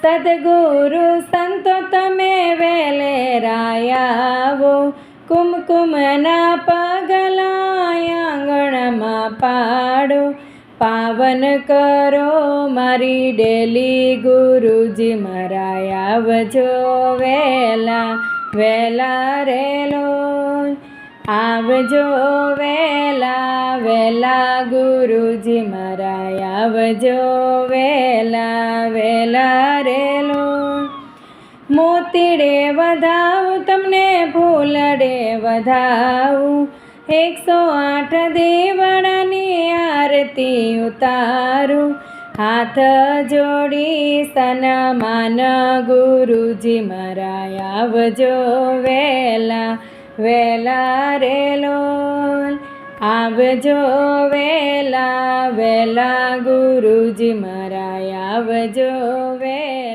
સદગુરુ સંતો તમે વેલે રાયાવો કુમકુમના પગલા આંગણમાં પાડો પાવન કરો મારી ડેલી ગુરુજી મારા આવજો વેલા વેલા રેલો આવજો વેલા વેલા ગુરુજી મારા આવજો વેલા વેલા રેલો મોતીડે વધાવું, તમને ફૂલડે વધાવું. એકસો આઠ દેવળાની આરતી ઉતારું. હાથ જોડી સનમાન ગુરુજી મારા આવજો વેલા વેલા રેલો. આવજો વેલા વેલા ગુરુજી મારા આવજો વેલા.